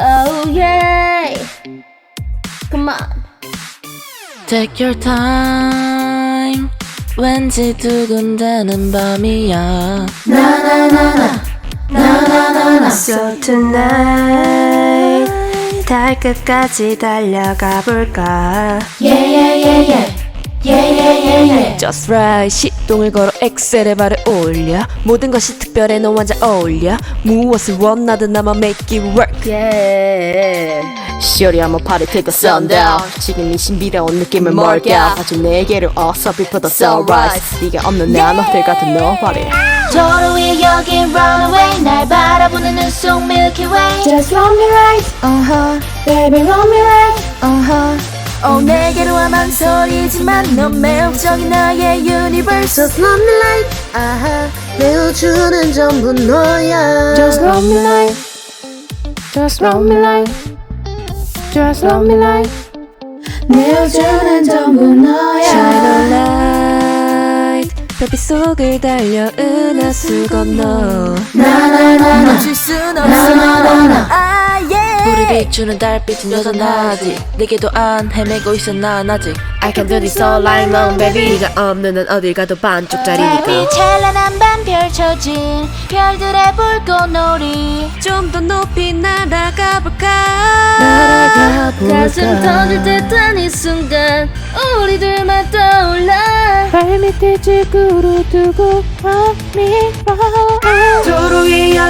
Oh yeah. Come on. Take your time 왠지 두근대는 밤이야 So tonight 달 끝까지 달려가 볼까 Yeah yeah yeah yeah. Yeah yeah yeah yeah. Just right 시동을 걸어 엑셀에 발을 올려 모든 것이 특별해 너와 잘 어울려 무엇을 원하든 나만 make it work Yeah. 시오리 한번 party till the sundown 지금 이 신비로운 느낌을 멀게 아주 내게로 어서 before the sunrise 네가 없는 내 너들 같은 nobody 도로 위에 여긴 runaway 날 바라보는 눈 속 Milky Way Just run me right, uh-huh Baby run me right, uh-huh 어 내게로 와 망설이지만 넌 매혹적인 나의 universe Just run me right, uh-huh 내 우주는 전부 너야 Just love me like Just love me like Just love me like 내 우주는 전부 너야 Shine a light 별빛 속을 달려 은하수 건너 나나나나 멈출 순 없어 비추는 달빛은 여전하지. 내게도 안 헤매고 있어 난 아직. I can do this all night long baby. 네가 없는 난 어딜 가도 반쪽짜리니까. 찬란한 밤 펼쳐진 별들의 불꽃놀이. 좀 더 높이 날아가 볼까? 날아가 가슴 터질 듯한 이 순간 우리 둘만 떠올라. 발밑에 지구로 두고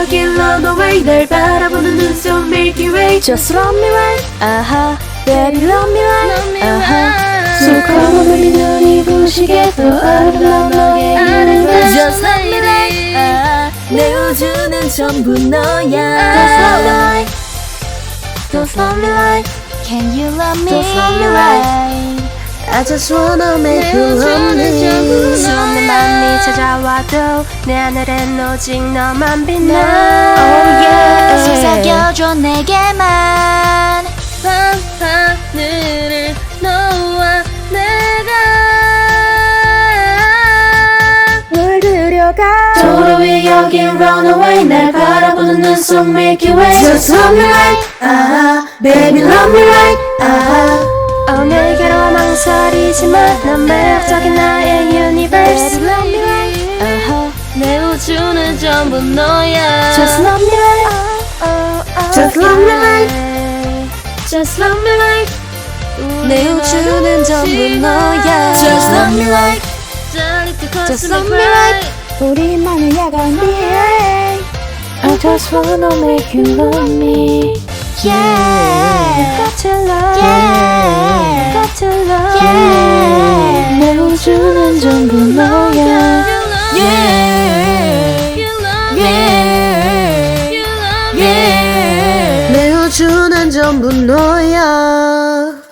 위에 여긴 runaway 날 바라보는 눈속 Milky Way Just love me right 아하 baby love me right 아하 So come on baby 눈이 부시게 더 아름다운 너의 universe Just love me right 아, 내 우주는 전부 너야 Just love me right Just love me right Can you love me Just love me right I just wanna make you love me 수없는 밤이 찾아와도 내 하늘엔 오직 너만 빛나 Oh yeah 속삭여줘 내게만 밤하늘을 너와 내가 물들여가 도로 위에 여긴 runaway 날 바라보는 눈속 Milky Way Just love me right ah baby love me right 전부 너야 Just love me right Just love me right Just love me right 내 우주는 전부 너야 Just love me right Just love me right 우리만의 야간 비행 I just wanna make you love me Yeah Got to love Yeah 우주는 전부 너야